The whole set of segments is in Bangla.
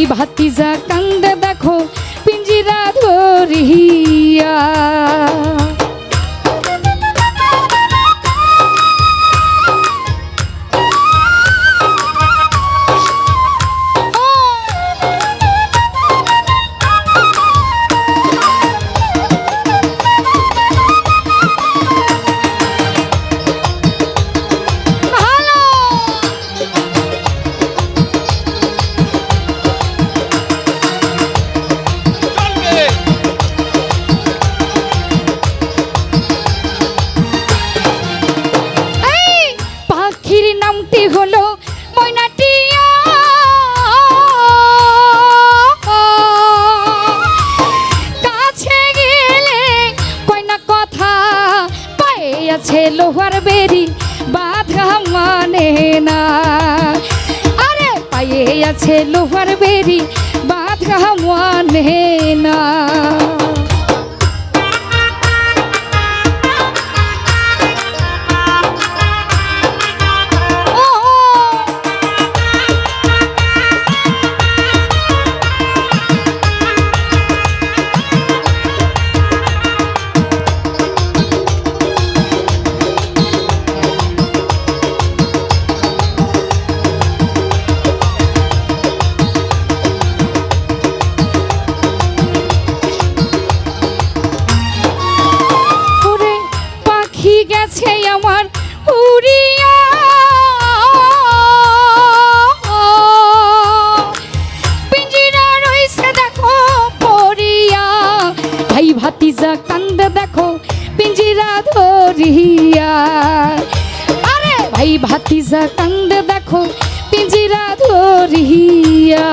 আরে ভাই নামটি হলো ময়নাটিয়া কাছে গেলে কয়না কথা, পায়ে আছে লোহার বেরি বাধা মানে না। আরে পায়ে আছে লোহার বেরি বাধা মানে না। উড়িয়া পিঞ্জিরা রইছে দেখো, পড়িয়া। ভাই ভাতিজা কান্দে দেখো, পিঞ্জিরা ধরিয়া। আরে ভাই ভাতিজা কান্দে দেখো, পিঞ্জিরা ধরিয়া।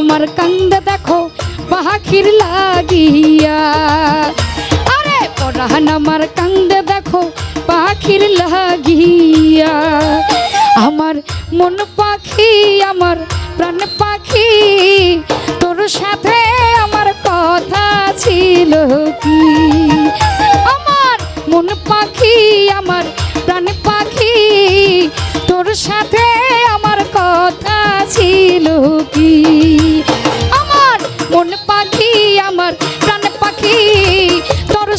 আমার কান্দে দেখো পাখির লাগিয়া। আরে, পরাণ আমার কান্দে দেখো পাখির লাগিয়া। আমার মন পাখি, আমার প্রাণ পাখি, তোর সাথে